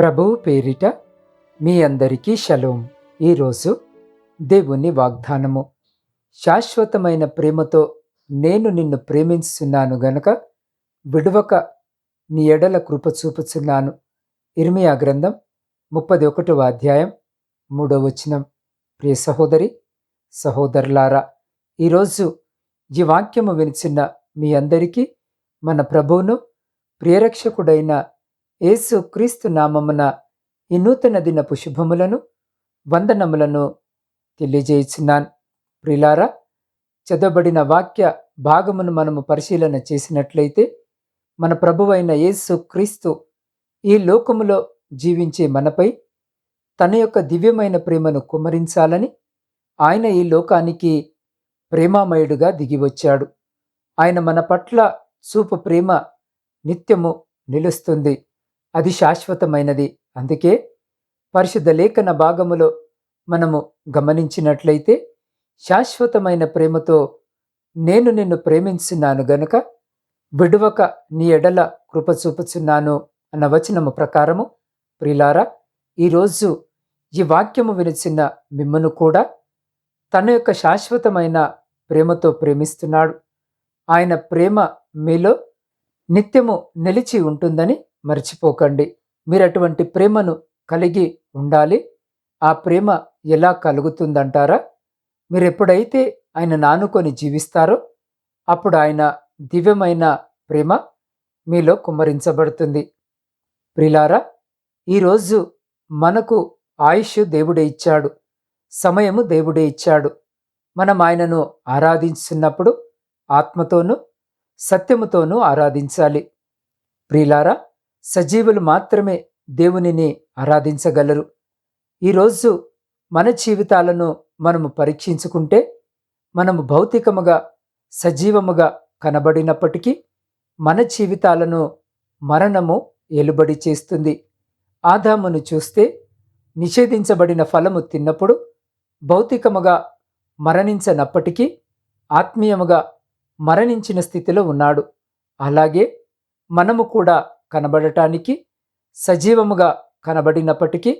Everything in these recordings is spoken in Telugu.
ప్రభువు పేరిట మీ అందరికీ షలోం. ఈరోజు దేవుని వాగ్దానము. శాశ్వతమైన ప్రేమతో నేను నిన్ను ప్రేమించున్నాను గనక విడువక నీ ఎడల కృప చూపుచున్నాను. ఇర్మియా గ్రంథం ముప్పది ఒకటవ అధ్యాయం మూడవ వచనం. ప్రియ సహోదరి సహోదరులారా ఈరోజు ఈ వాక్యము వినిచిన మీ అందరికీ మన ప్రభువును ప్రియరక్షకుడైన యేసు క్రీస్తు నామమున ఈ నూతన దినపు శుభములను వందనములను తెలియజేయుచున్నాను. ప్రిలారా చదవబడిన వాక్య భాగమును మనము పరిశీలన చేసినట్లయితే మన ప్రభువైన యేసు క్రీస్తు ఈ లోకములో జీవించే మనపై తన యొక్క దివ్యమైన ప్రేమను కుమ్మరించాలని ఆయన ఈ లోకానికి ప్రేమామయుడుగా దిగివచ్చాడు. ఆయన మన పట్ల చూపు ప్రేమ నిత్యము నిలుస్తుంది. అది శాశ్వతమైనది. అందుకే పరిశుద్ధ లేఖన భాగములో మనము గమనించినట్లయితే శాశ్వతమైన ప్రేమతో నేను నిన్ను ప్రేమించున్నాను గనుక విడువక నీ ఎడల కృప చూపుచున్నాను అన్న వచనము ప్రకారము ప్రిలారా ఈరోజు ఈ వాక్యము వినిచిన మిమ్మను కూడా తన యొక్క శాశ్వతమైన ప్రేమతో ప్రేమిస్తున్నాడు. ఆయన ప్రేమ మీలో నిత్యము నిలిచి ఉంటుందని మర్చిపోకండి. మీరు అటువంటి ప్రేమను కలిగి ఉండాలి. ఆ ప్రేమ ఎలా కలుగుతుందంటారా? మీరు ఎప్పుడైతే ఆయన నానుకొని జీవిస్తారో అప్పుడు ఆయన దివ్యమైన ప్రేమ మీలో కుమ్మరించబడుతుంది. ప్రిలారా ఈరోజు మనకు ఆయుష్ దేవుడే ఇచ్చాడు. సమయము దేవుడే ఇచ్చాడు. మనం ఆయనను ఆరాధించున్నప్పుడు ఆత్మతోనూ సత్యముతోనూ ఆరాధించాలి. ప్రిలారా సజీవులు మాత్రమే దేవునిని ఆరాధించగలరు. ఈరోజు మన జీవితాలను మనము పరీక్షించుకుంటే మనము భౌతికముగా సజీవముగా కనబడినప్పటికీ మన జీవితాలను మరణము ఎలుబడి చేస్తుంది. ఆదామును చూస్తే నిషేధించబడిన ఫలము తిన్నప్పుడు భౌతికముగా మరణించనప్పటికీ ఆత్మీయముగా మరణించిన స్థితిలో ఉన్నాడు. అలాగే మనము కూడా కనబడటానికి సజీవముగా కనబడినప్పటికీ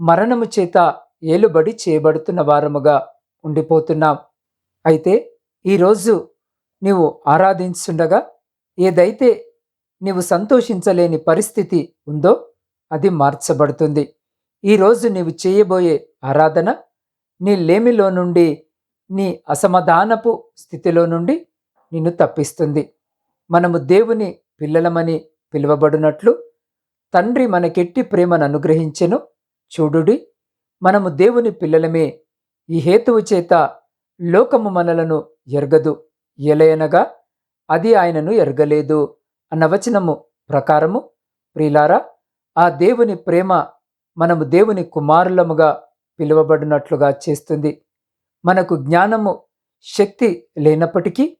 మరణము చేత ఏలుబడి చేయబడుతున్న వారముగా ఉండిపోతున్నాం. అయితే ఈరోజు నీవు ఆరాధించుండగా ఏదైతే నీవు సంతోషించలేని పరిస్థితి ఉందో అది మార్చబడుతుంది. ఈరోజు నీవు చేయబోయే ఆరాధన నీ లేమిలో నుండి నీ అసమాధానపు స్థితిలో నుండి నిన్ను తప్పిస్తుంది. మనము దేవుని పిల్లలమని పిలువబడినట్లు తండ్రి మనకెట్టి ప్రేమను అనుగ్రహించెను. చూడుడి మనము దేవుని పిల్లలమే ఈ హేతువు చేత లోకము మనలను ఎరగదు. ఎలయనగా అది ఆయనను ఎరగలేదు అన్న వచనము ప్రకారము ప్రిలారా ఆ దేవుని ప్రేమ మనము దేవుని కుమారులముగా పిలువబడినట్లుగా చేస్తుంది. మనకు జ్ఞానము శక్తి లేనప్పటికీ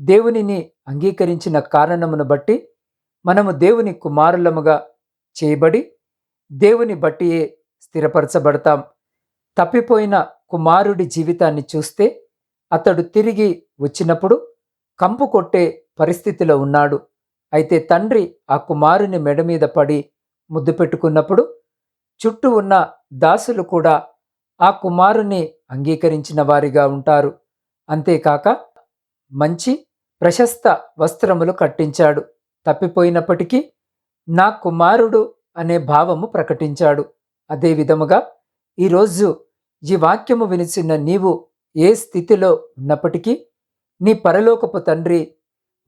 దేవునిని అంగీకరించిన కారణమును బట్టి మనము దేవుని కుమారులముగా చేయబడి దేవుని బట్టియే స్థిరపరచబడతాం. తప్పిపోయిన కుమారుడి జీవితాన్ని చూస్తే అతడు తిరిగి వచ్చినప్పుడు కంపు కొట్టే పరిస్థితిలో ఉన్నాడు. అయితే తండ్రి ఆ కుమారుని మెడ మీద పడి ముద్దు పెట్టుకున్నప్పుడు చుట్టూ ఉన్న దాసులు కూడా ఆ కుమారుని అంగీకరించిన వారిగా ఉంటారు. అంతేకాక మంచి ప్రశస్త వస్త్రములు కట్టించాడు. తప్పిపోయినప్పటికీ నా కుమారుడు అనే భావము ప్రకటించాడు. అదే విధముగా ఈరోజు ఈ వాక్యము వినిచిన నీవు ఏ స్థితిలో ఉన్నప్పటికీ నీ పరలోకపు తండ్రి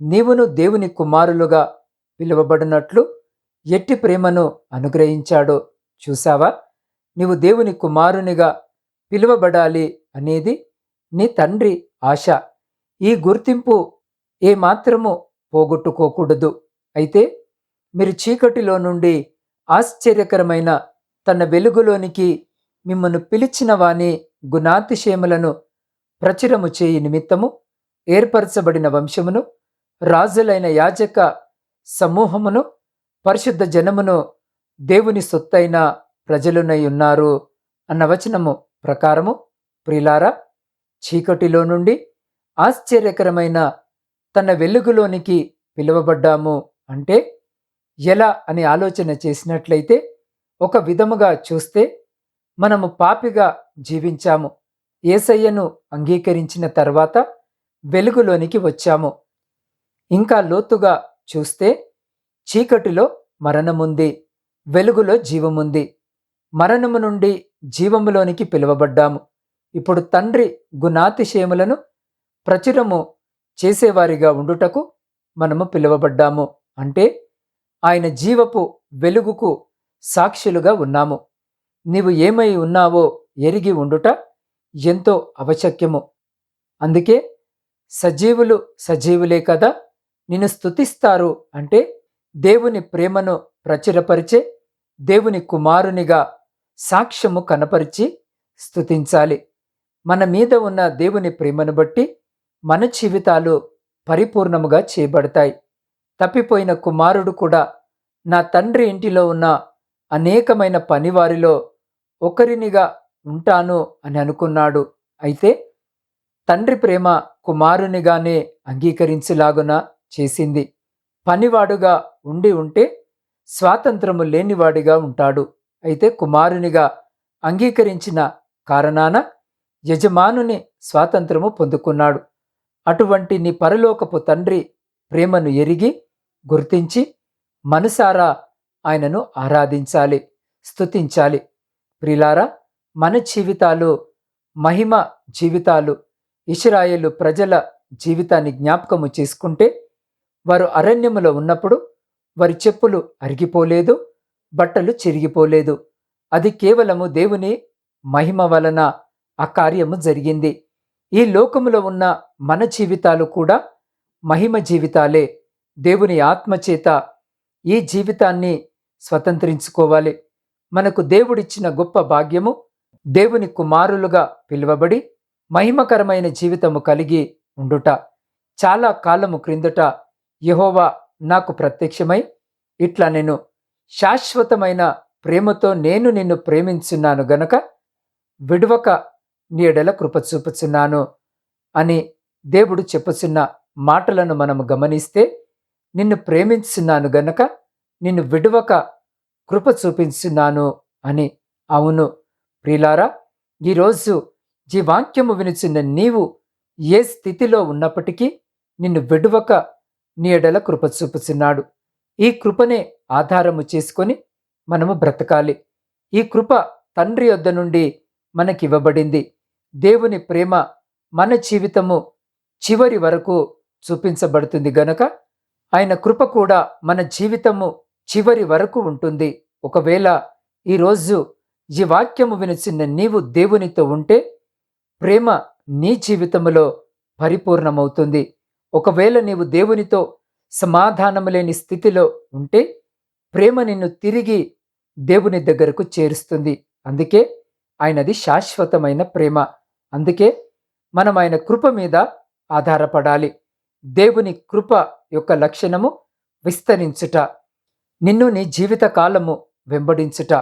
నీవును దేవుని కుమారులుగా పిలువబడినట్లు ఎట్టి ప్రేమను అనుగ్రహించాడో చూసావా నీవు దేవుని కుమారునిగా పిలువబడాలి అనేది నీ తండ్రి ఆశ. ఈ గుర్తింపు ఏమాత్రము పోగొట్టుకోకూడదు. అయితే మీరు చీకటిలో నుండి ఆశ్చర్యకరమైన తన వెలుగులోనికి మిమ్మను పిలిచిన వాని గుణాతిశయములను ప్రచురము చేయి నిమిత్తము ఏర్పరచబడిన వంశమును రాజులైన యాజక సమూహమును పరిశుద్ధ జనమును దేవుని సొత్తైన ప్రజలునై ఉన్నారు అన్న వచనము ప్రకారము. ప్రిలారా చీకటిలో నుండి ఆశ్చర్యకరమైన తన వెలుగులోనికి పిలువబడ్డాము అంటే ఎలా అని ఆలోచన చేసినట్లయితే ఒక విధముగా చూస్తే మనము పాపిగా జీవించాము. ఏసయ్యను అంగీకరించిన తర్వాత వెలుగులోనికి వచ్చాము. ఇంకా లోతుగా చూస్తే చీకటిలో మరణముంది వెలుగులో జీవముంది. మరణము నుండి జీవములోనికి పిలువబడ్డాము. ఇప్పుడు తండ్రి గుణాతిశయములను ప్రచురము చేసేవారిగా ఉండుటకు మనము పిలువబడ్డాము. అంటే ఆయన జీవపు వెలుగుకు సాక్షులుగా ఉన్నాము. నీవు ఏమై ఉన్నావో ఎరిగి ఉండుట ఎంతో అవశక్యము అందుకే సజీవులు సజీవులే కదా నిన్ను స్థుతిస్తారు అంటే దేవుని ప్రేమను ప్రచురపరిచే దేవుని కుమారునిగా సాక్ష్యము కనపరిచి స్థుతించాలి మన మీద ఉన్న దేవుని ప్రేమను బట్టి మన జీవితాలు పరిపూర్ణముగా చేయబడతాయి. తప్పిపోయిన కుమారుడు కూడా నా తండ్రి ఇంటిలో ఉన్న అనేకమైన పనివారిలో ఒకరినిగా ఉంటాను అని అనుకున్నాడు. అయితే తండ్రి ప్రేమ కుమారునిగానే అంగీకరించేలాగున చేసింది. పనివాడుగా ఉండి ఉంటే స్వాతంత్రము లేనివాడిగా ఉంటాడు. అయితే కుమారునిగా అంగీకరించిన కారణాన యజమానుని స్వాతంత్రము పొందుకున్నాడు. అటువంటి నీ పరలోకపు తండ్రి ప్రేమను ఎరిగి గుర్తించి మనసారా ఆయనను ఆరాధించాలి స్తుతించాలి. ప్రిలారా మన జీవితాలు మహిమ జీవితాలు ఇస్రాయేలు ప్రజల జీవితాన్ని జ్ఞాపకము చేసుకుంటే వారు అరణ్యములో ఉన్నప్పుడు వారి చెప్పులు అరిగిపోలేదు బట్టలు చిరిగిపోలేదు. అది కేవలము దేవుని మహిమ వలన ఆ కార్యము జరిగింది. ఈ లోకములో ఉన్న మన జీవితాలు కూడా మహిమ జీవితాలే. దేవుని ఆత్మచేత ఈ జీవితాన్ని స్వతంత్రించుకోవాలి. మనకు దేవుడిచ్చిన గొప్ప భాగ్యము దేవుని కుమారులుగా పిలువబడి మహిమకరమైన జీవితము కలిగి ఉండుట. చాలా కాలము క్రిందట యహోవా నాకు ప్రత్యక్షమై ఇట్లా నేను శాశ్వతమైన ప్రేమతో నేను నిన్ను ప్రేమించున్నాను గనక విడువక నీడల కృప చూపుచున్నాను అని దేవుడు చెప్పుచున్న మాటలను మనము గమనిస్తే నిన్ను ప్రేమించున్నాను గనక నిన్ను విడువక కృప చూపించున్నాను అని. అవును ప్రిలారా ఈరోజు ఈ వాక్యము వినిచున్న నీవు ఏ స్థితిలో ఉన్నప్పటికీ నిన్ను విడువక నీ ఎడల కృప చూపుచున్నాడు. ఈ కృపనే ఆధారము చేసుకొని మనము బ్రతకాలి. ఈ కృప తండ్రి వద్ద నుండి మనకివ్వబడింది దేవుని ప్రేమ మన జీవితము చివరి వరకు చూపించబడుతుంది గనక ఆయన కృప కూడా మన జీవితము చివరి వరకు ఉంటుంది. ఒకవేళ ఈరోజు ఈ వాక్యము వినిచిన నీవు దేవునితో ఉంటే ప్రేమ నీ జీవితములో పరిపూర్ణమవుతుంది. ఒకవేళ నీవు దేవునితో సమాధానము లేని స్థితిలో ఉంటే ప్రేమ నిన్ను తిరిగి దేవుని దగ్గరకు చేరుస్తుంది. అందుకే ఆయనది శాశ్వతమైన ప్రేమ. అందుకే మనం ఆయన కృప మీద ఆధారపడాలి. దేవుని కృప యొక్క లక్షణము విస్తరించుట నిన్ను నీ జీవిత కాలము వెంబడించుట.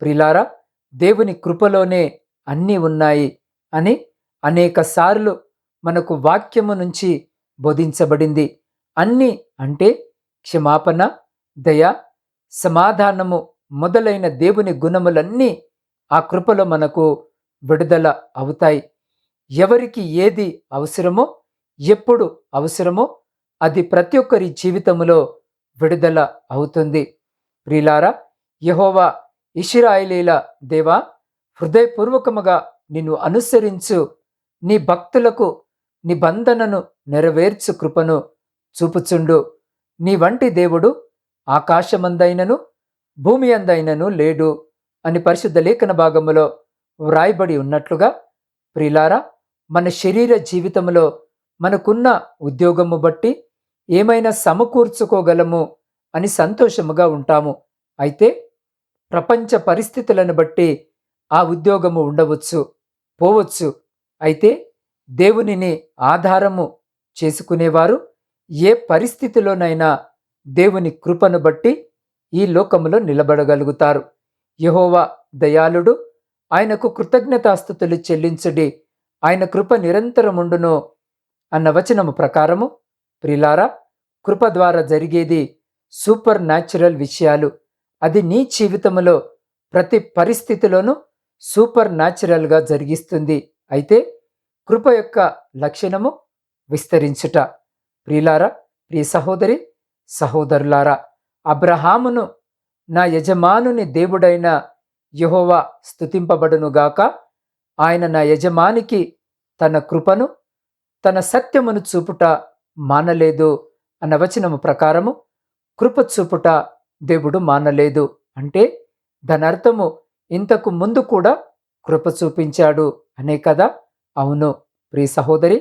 ప్రిలారా దేవుని కృపలోనే అన్నీ ఉన్నాయి అని అనేక సార్లు మనకు వాక్యము నుంచి బోధించబడింది. అన్ని అంటే క్షమాపణ దయ సమాధానము మొదలైన దేవుని గుణములన్నీ ఆ కృపలో మనకు విడుదల అవుతాయి. ఎవరికి ఏది అవసరమో ఎప్పుడు అవసరమో అది ప్రతి ఒక్కరి జీవితంలో విడుదల అవుతుంది. ప్రిలారా యహోవా ఇషిరాయిలీల దేవా హృదయపూర్వకముగా నిన్ను అనుసరించు. నీ భక్తులకు నిబంధనను నెరవేర్చు కృపను చూపుచుండు. నీ వంటి దేవుడు ఆకాశమందైనను భూమి అందైనను లేడు అని పరిశుద్ధ లేఖన భాగములో వ్రాయబడి ఉన్నట్లుగా ప్రిలారా మన శరీర జీవితంలో మనకున్న ఉద్యోగము బట్టి ఏమైనా సమకూర్చుకోగలము అని సంతోషముగా ఉంటాము. అయితే ప్రపంచ పరిస్థితులను బట్టి ఆ ఉద్యోగము ఉండవచ్చు పోవచ్చు. అయితే దేవునిని ఆధారము చేసుకునేవారు ఏ పరిస్థితిలోనైనా దేవుని కృపను బట్టి ఈ లోకములో నిలబడగలుగుతారు. యహోవా దయాళుడు ఆయనకు కృతజ్ఞతాస్థుతులు చెల్లించుడి. ఆయన కృప నిరంతరముండును అన్న వచనము ప్రకారము ప్రిలారా కృప ద్వారా జరిగేది సూపర్ న్యాచురల్ విషయాలు. అది నీ జీవితంలో ప్రతి పరిస్థితిలోనూ సూపర్ న్యాచురల్గా జరిగిస్తుంది. అయితే కృప యొక్క లక్షణము విస్తరించుట. ప్రియులారా ప్రియ సహోదరి సహోదరులారా అబ్రహామును నా యజమానుని దేవుడైన యహోవా స్తుతింపబడునుగాక ఆయన నా యజమానికి తన కృపను తన సత్యమును చూపుట మానలేదు అన్న వచనము ప్రకారము కృప చూపుట దేవుడు మానలేదు అంటే దానర్థము ఇంతకు ముందు కూడా కృప చూపించాడు అనే కదా? అవును ప్రియ సహోదరి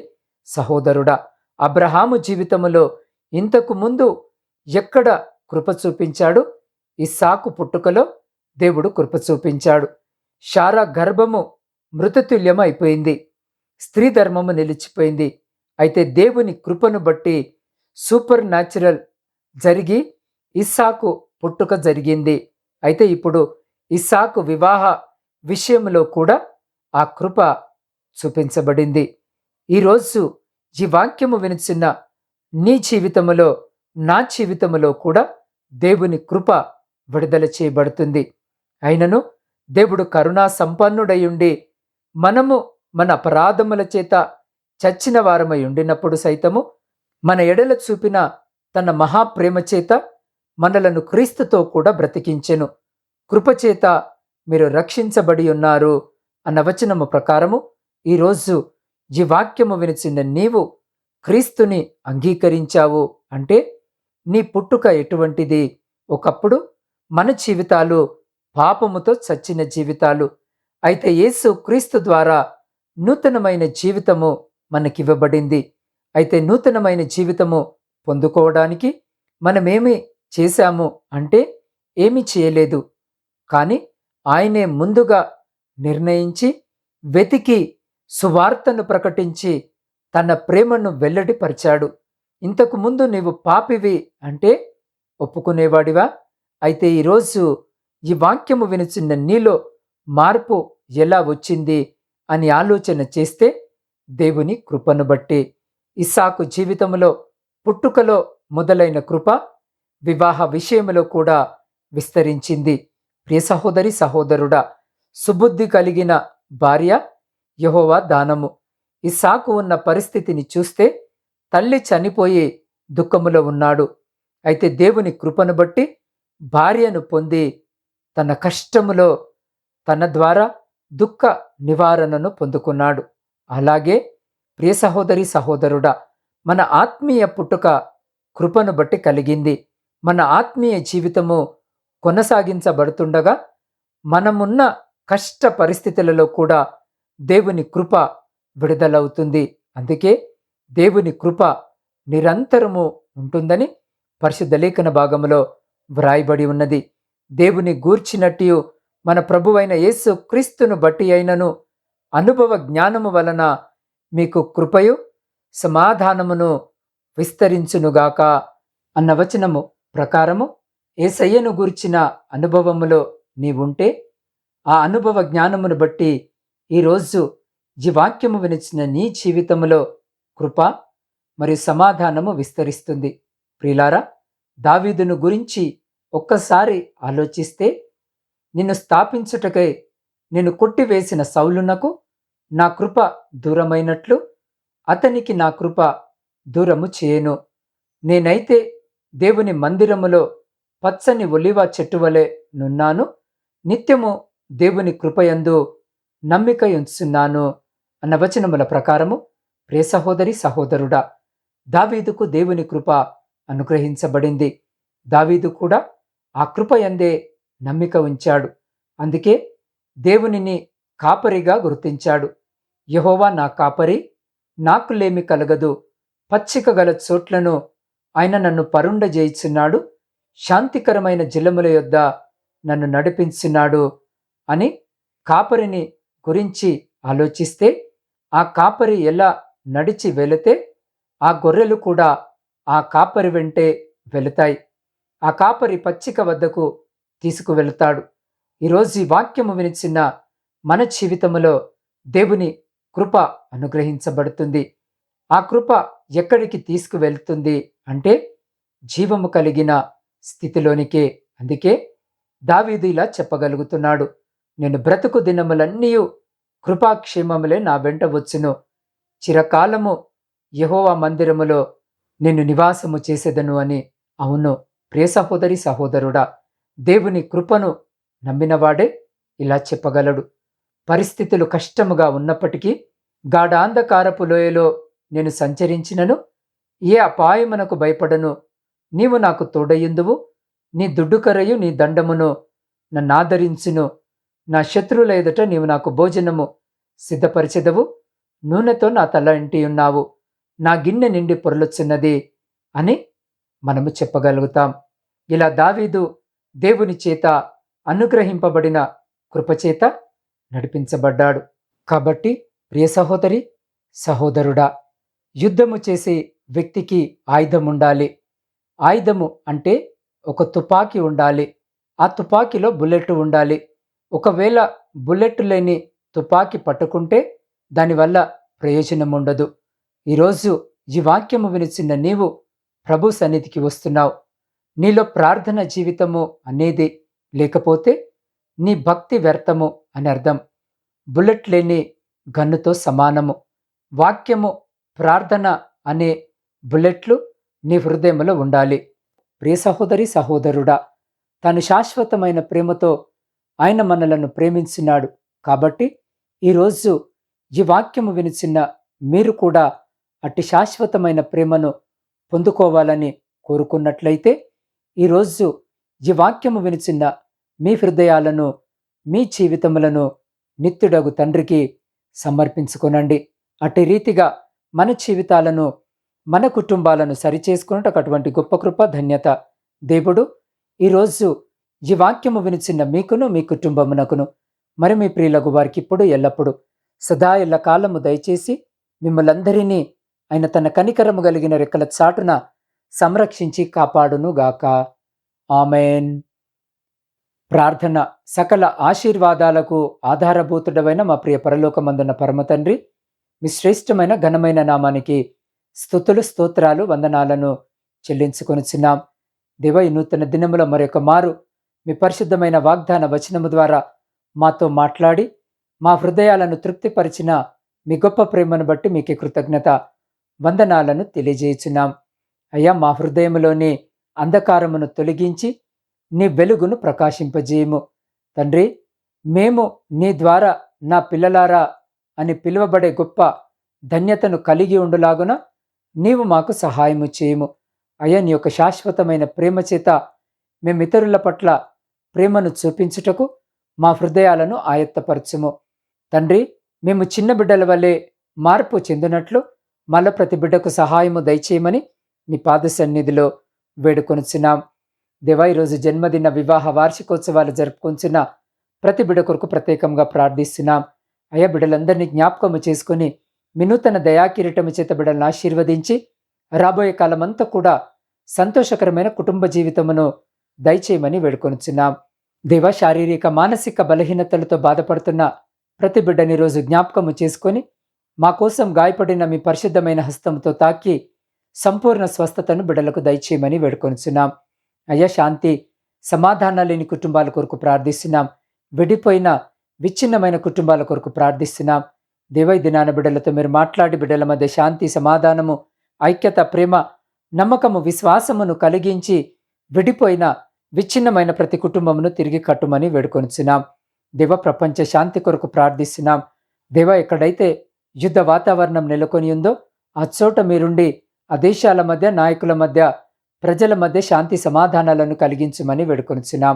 సహోదరుడా అబ్రహాము జీవితములో ఇంతకు ముందు ఎక్కడ కృప చూపించాడు? ఇస్సాకు పుట్టుకలో దేవుడు కృప చూపించాడు. శారా గర్భము మృతతుల్యం అయిపోయింది స్త్రీ ధర్మము నిలిచిపోయింది. అయితే దేవుని కృపను బట్టి సూపర్ న్యాచురల్ జరిగి ఇస్సాకు పుట్టుక జరిగింది. అయితే ఇప్పుడు ఇస్సాకు వివాహ విషయంలో కూడా ఆ కృప చూపించబడింది. ఈరోజు ఈ వాక్యము వినిచిన నీ జీవితములో నా జీవితములో కూడా దేవుని కృప విడుదల చేయబడుతుంది. అయినను దేవుడు కరుణా సంపన్నుడయుండి మనము మన అపరాధముల చేత చచ్చిన వారమై ఉండినప్పుడు సైతము మన ఎడల చూపిన తన మహాప్రేమ చేత మనలను క్రీస్తుతో కూడా బ్రతికించెను. కృపచేత మీరు రక్షించబడి ఉన్నారు అన్న వచనము ప్రకారము ఈరోజు ఈ వాక్యము వినిచిన నీవు క్రీస్తుని అంగీకరించావు అంటే నీ పుట్టుక ఎటువంటిది? ఒకప్పుడు మన జీవితాలు పాపముతో చచ్చిన జీవితాలు. అయితే యేసు క్రీస్తు ద్వారా నూతనమైన జీవితము మనకివ్వబడింది. అయితే నూతనమైన జీవితము పొందుకోవడానికి మనమేమి చేశాము అంటే ఏమి చేయలేదు. కానీ ఆయనే ముందుగా నిర్ణయించి వెతికి సువార్తను ప్రకటించి తన ప్రేమను వెల్లడిపరిచాడు. ఇంతకుముందు నీవు పాపివి అంటే ఒప్పుకునేవాడివా? అయితే ఈరోజు ఈ వాక్యము వినిచిన నీలో మార్పు ఎలా వచ్చింది అని ఆలోచన చేస్తే దేవుని కృపను బట్టి. ఇస్సాకు జీవితంలో పుట్టుకలో మొదలైన కృప వివాహ విషయంలో కూడా విస్తరించింది. ప్రియ సహోదరి సహోదరుడా సుబుద్ధి కలిగిన భార్య యహోవా దానము. ఇస్సాకు ఉన్న పరిస్థితిని చూస్తే తల్లి చనిపోయి దుఃఖములో ఉన్నాడు. అయితే దేవుని కృపను బట్టి భార్యను పొంది తన కష్టములో తన ద్వారా దుఃఖ నివారణను పొందుకున్నాడు. అలాగే ప్రియ సహోదరి సహోదరుడా మన ఆత్మీయ పుట్టుక కృపను బట్టి కలిగింది. మన ఆత్మీయ జీవితము కొనసాగించబడుతుండగా మనమున్న కష్ట పరిస్థితులలో కూడా దేవుని కృప విడుదలవుతుంది. అందుకే దేవుని కృప నిరంతరము ఉంటుందని పరిశుద్ధ లేఖన భాగంలో వ్రాయబడి ఉన్నది. దేవుని గూర్చినట్టు మన ప్రభువైన యేసు క్రీస్తును బట్టి అయినను అనుభవ జ్ఞానము వలన మీకు కృపయు సమాధానమును విస్తరించునుగాక అన్న వచనము ప్రకారము ఏసయ్యను గూర్చిన అనుభవములో నీవుంటే ఆ అనుభవ జ్ఞానమును బట్టి ఈరోజు ఈ వాక్యము వినిచిన నీ జీవితములో కృప మరియు సమాధానము విస్తరిస్తుంది. ప్రిలారా దావీదును గురించి ఒక్కసారి ఆలోచిస్తే నిన్ను స్థాపించుటకై నేను కొట్టివేసిన సౌలునకు నా కృప దూరమైనట్లు అతనికి నా కృప దూరము చేయను. నేనైతే దేవుని మందిరములో పచ్చని ఒలివ చెట్టువలే నున్నాను. నిత్యము దేవుని కృపయందు నమ్మిక ఉంచున్నాను అన్న వచనముల ప్రకారము ప్రే సహోదరి సహోదరుడా దావీదుకు దేవుని కృప అనుగ్రహించబడింది. దావీదు కూడా ఆ కృపయందే నమ్మిక ఉంచాడు. అందుకే దేవునిని కాపరిగా గుర్తించాడు. యహోవా నా కాపరి నాకు లేమి కలగదు. పచ్చిక గల చోట్లను ఆయన నన్ను పరుండజేయిచున్నాడు శాంతికరమైన జలముల యొద్ద నన్ను నడిపించున్నాడు అని కాపరిని గురించి ఆలోచిస్తే ఆ కాపరి ఎలా నడిచి వెళితే ఆ గొర్రెలు కూడా ఆ కాపరి వెంటే వెళుతాయి. ఆ కాపరి పచ్చిక వద్దకు తీసుకువెళతాడు. ఈరోజు ఈ వాక్యము వినిచిన మన జీవితంలో దేవుని కృప అనుగ్రహించబడుతుంది. ఆ కృప ఎక్కడికి తీసుకువెళ్తుంది అంటే జీవము కలిగిన స్థితిలోనికే. అందుకే దావీదు ఇలా చెప్పగలుగుతున్నాడు. నేను బ్రతుకు దినములన్నీ కృపాక్షేమములే నా వెంట వచ్చును. చిరకాలము యహోవా మందిరములో నేను నివాసము చేసేదను అని. అవును ప్రియ సహోదరి సహోదరుడా దేవుని కృపను నమ్మినవాడే ఇలా చెప్పగలడు. పరిస్థితులు కష్టముగా ఉన్నప్పటికీ గాఢాంధకారపు లోయలో నేను సంచరించినను. ఏ అపాయమునకు భయపడను. నీవు నాకు తోడయ్యుందువు. నీ దుడ్డుకరయు నీ దండమును నన్నాదరించును నా శత్రువుల ఎదుట నీవు నాకు భోజనము సిద్ధపరిచెదవు. నూనెతో నా తల ఇంటి ఉన్నావు నా గిన్నె నిండి పొరలుచున్నది అని మనము చెప్పగలుగుతాం. ఇలా దావీదు దేవుని చేత అనుగ్రహింపబడిన కృపచేత నడిపించబడ్డాడు. కాబట్టి ప్రియ సహోదరి సహోదరుడా యుద్ధము చేసే వ్యక్తికి ఆయుధం ఉండాలి. ఆయుధము అంటే ఒక తుపాకీ ఉండాలి. ఆ తుపాకీలో బుల్లెట్ ఉండాలి. ఒకవేళ బుల్లెట్ లేని తుపాకీ పట్టుకుంటే దానివల్ల ప్రయోజనం ఉండదు ఈరోజు ఈ వాక్యము వినిచిన నీవు ప్రభు సన్నిధికి వస్తున్నావు. నీలో ప్రార్థన జీవితము అనేది లేకపోతే నీ భక్తి వ్యర్థము అని అర్థం. బుల్లెట్ లేని గన్నుతో సమానము. వాక్యము ప్రార్థన అనే బుల్లెట్లు నీ హృదయంలో ఉండాలి. ప్రియ సహోదరి సహోదరుడా తను శాశ్వతమైన ప్రేమతో ఆయన మనలను ప్రేమించినాడు కాబట్టి ఈరోజు ఈ వాక్యము వినిచిన మీరు కూడా అట్టి శాశ్వతమైన ప్రేమను పొందుకోవాలని కోరుకున్నట్లయితే ఈరోజు ఈ వాక్యము వినిచిన్న మీ హృదయాలను మీ జీవితములను నిత్యుడగు తండ్రికి సమర్పించుకొనండి. అట్టి రీతిగా మన జీవితాలను మన కుటుంబాలను సరిచేసుకున్నట్టు అటువంటి గొప్ప కృప ధన్యత దేవుడు ఈరోజు ఈ వాక్యము వినిచిన్న మీకును మీ కుటుంబమునకును మరి మీ ప్రియులకు వారికి ఇప్పుడు ఎల్లప్పుడు సదా ఎల్ల కాలము దయచేసి మిమ్మల్ందరినీ ఆయన తన కనికరము కలిగిన రెక్కల చాటున సంరక్షించి కాపాడును గాక ఆమెన్. ప్రార్థన సకల ఆశీర్వాదాలకు ఆధారభూతుడమైన మా ప్రియ పరలోకమందున్న పరమతండ్రి మీ శ్రేష్టమైన ఘనమైన నామానికి స్థుతులు స్తోత్రాలు వందనాలను చెల్లించుకొనిచున్నాం. దేవ ఈ నూతన దినముల మరొక మారు మీ పరిశుద్ధమైన వాగ్దాన వచనము ద్వారా మాతో మాట్లాడి మా హృదయాలను తృప్తిపరిచిన మీ గొప్ప ప్రేమను బట్టి మీకు కృతజ్ఞత. వందనాలను తెలియజేయుచున్నాం. అయ్యా మా హృదయములోని అంధకారమును తొలగించి నీ వెలుగును ప్రకాశింపజేయము. తండ్రి మేము నీ ద్వారా నా పిల్లలారా అని పిలువబడే గొప్ప ధన్యతను కలిగి ఉండులాగున నీవు మాకు సహాయము చేయము. అయ్యా నీ యొక్క శాశ్వతమైన ప్రేమ చేత మేము ఇతరుల పట్ల ప్రేమను చూపించుటకు మా హృదయాలను ఆయత్తపరచుము. తండ్రి మేము చిన్న బిడ్డల వలె మార్పు చెందినట్లు మళ్ళా ప్రతి బిడ్డకు సహాయము దయచేయమని నీ పాద సన్నిధిలో వేడుకొనుచున్నాం. దేవా ఈరోజు జన్మదిన వివాహ వార్షికోత్సవాలు జరుపుకొంచున్న ప్రతి బిడ్డ కొరకు ప్రత్యేకంగా ప్రార్థిస్తున్నాం. అయ్యా బిడ్డలందరినీ జ్ఞాపకము చేసుకుని వినూతన దయాకిరీటము చేత బిడ్డలను ఆశీర్వదించి రాబోయే కాలమంతా కూడా సంతోషకరమైన కుటుంబ జీవితమును దయచేయమని వేడుకొనుచున్నాం. దేవ శారీరక మానసిక బలహీనతలతో బాధపడుతున్న ప్రతి బిడ్డని రోజు జ్ఞాపకము చేసుకొని మా కోసం గాయపడిన మీ పరిశుద్ధమైన హస్తంతో తాకి సంపూర్ణ స్వస్థతను బిడ్డలకు దయచేయమని వేడుకొనిచున్నాం. అయ్యా శాంతి సమాధానం లేని కుటుంబాల కొరకు ప్రార్థిస్తున్నాం. విడిపోయిన విచ్ఛిన్నమైన కుటుంబాల కొరకు ప్రార్థిస్తున్నాం. దేవై దినాన బిడ్డలతో మీరు మాట్లాడి బిడ్డల మధ్య శాంతి సమాధానము ఐక్యత ప్రేమ నమ్మకము విశ్వాసమును కలిగించి విడిపోయిన విచ్ఛిన్నమైన ప్రతి కుటుంబమును తిరిగి కట్టుమని వేడుకొనిచున్నాం. దేవ ప్రపంచ శాంతి కొరకు ప్రార్థిస్తున్నాం. దేవ ఎక్కడైతే యుద్ధ వాతావరణం నెలకొని ఉందో ఆ చోట మీరుండి ఆ దేశాల మధ్య నాయకుల మధ్య ప్రజల మధ్య శాంతి సమాధానాలను కలిగించమని వేడుకొనిచున్నాం.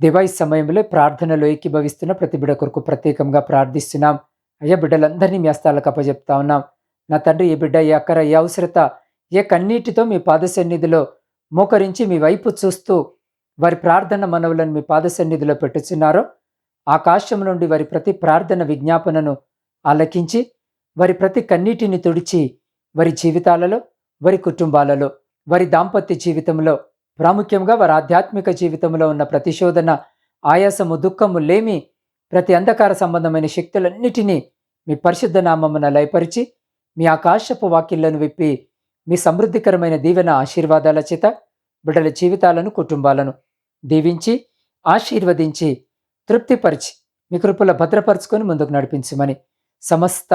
దివాయి సమయంలో ప్రార్థనలో ఏకీభవిస్తున్న ప్రతి బిడ్డ కొరకు ప్రత్యేకంగా ప్రార్థిస్తున్నాం. అయ్యా బిడ్డలందరినీ మీ హస్తాలకు అప్పచెప్తా ఉన్నాం. నా తండ్రి ఏ బిడ్డ ఏ అక్కర ఏ అవసరత ఏ కన్నీటితో మీ పాద సన్నిధిలో మోకరించి మీ వైపు చూస్తూ వారి ప్రార్థన మనవులను మీ పాద సన్నిధిలో పెట్టుచున్నారో ఆకాశం నుండి వారి ప్రతి ప్రార్థన విజ్ఞాపనను ఆలకించి వారి ప్రతి కన్నీటిని తుడిచి వారి జీవితాలలో వారి కుటుంబాలలో వారి దాంపత్య జీవితంలో ప్రాముఖ్యంగా వారి ఆధ్యాత్మిక జీవితంలో ఉన్న ప్రతిశోధన ఆయాసము దుఃఖము లేమి ప్రతి అంధకార సంబంధమైన శక్తులన్నిటినీ మీ పరిశుద్ధ నామమున లయపరిచి మీ ఆకాశపు వాక్యలను విప్పి మీ సమృద్ధికరమైన దీవెన ఆశీర్వాదాల చేత బిడ్డల జీవితాలను కుటుంబాలను దీవించి ఆశీర్వదించి తృప్తిపరిచి మీ కృపల భద్రపరుచుకొని ముందుకు నడిపించమని సమస్త